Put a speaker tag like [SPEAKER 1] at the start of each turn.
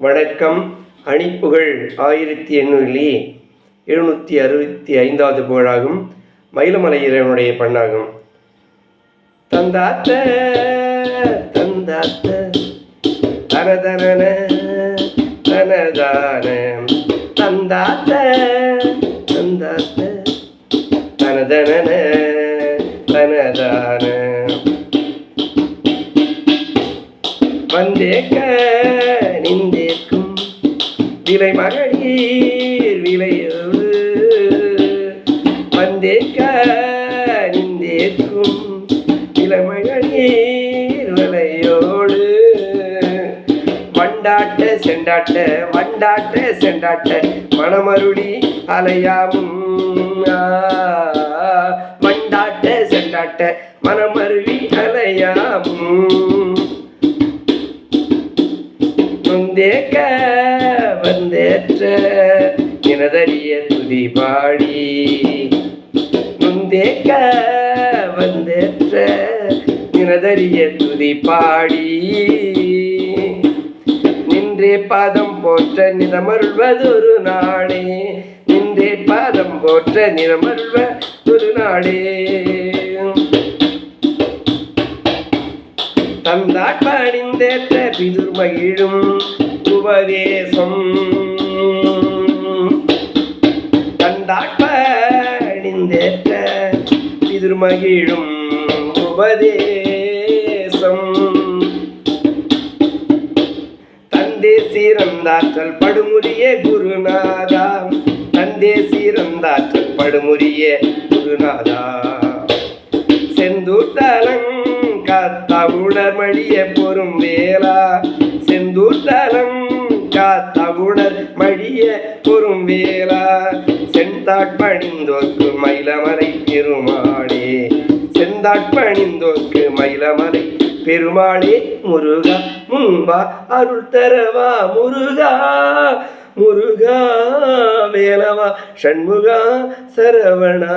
[SPEAKER 1] வணக்கம். அணிப்புகழ் ஆயிரத்தி எண்ணூறிலே எழுநூற்றி அறுபத்தி ஐந்தாவது புகழாகும். மயிலமலை இறைவனுடைய பண்ணாகும். தந்தாத்த தந்தாத்த தனதன தனதான. தந்தாத்த தந்தாத்த தனதனன தனதான. வந்தேக்க நிந்தே விலை மகளிர் விலையோடு வந்தேக்க நின்றேற்கும் விலை மகளிர் விலையோடு வண்டாட்ட செண்டாட்ட வண்டாட்ட செண்டாட்ட மணமருளி அலையாமும் வண்டாட்ட செண்டாட்ட மணமருவி அலையாமும் நொந்தேக்க வந்தேற்ற இனதறிய துதி பாடி. முந்தேக்க வந்தேற்ற இனதறிய துதி பாடி. நின்றே பாதம் போற்ற நிறமருள்வதொரு நாளே. நின்றே பாதம் போற்ற நிறமருள்வதொரு நாளே. தந்தாட் பணிந்தேற்ற பிதுர் மகிழும் உபதேசம் தந்தாட் பணிந்தேற்ற உபதேசம். தந்தே சீரந்தாற்றல் படுமுறிய குருநாதா. தந்தே சீரந்தாற்றல் படுமுறிய குருநாதா. செந்தூர்த்தலங் காத்தவுணர் மழிய பொறும் வேளா. செந்தூர்த்தலங் காத்தவுணர் மழிய பொறும் வேளா செந்தாட்பணிந்தோர்க்கு மயிலமலை பெருமாளே. செந்தாட்பணிந்தோர்க்கு மயிலமலை பெருமாளே. முருகா முன்பா அருள் தரவா முருகா. முருகா வேலவா ஷண்முகா சரவணா.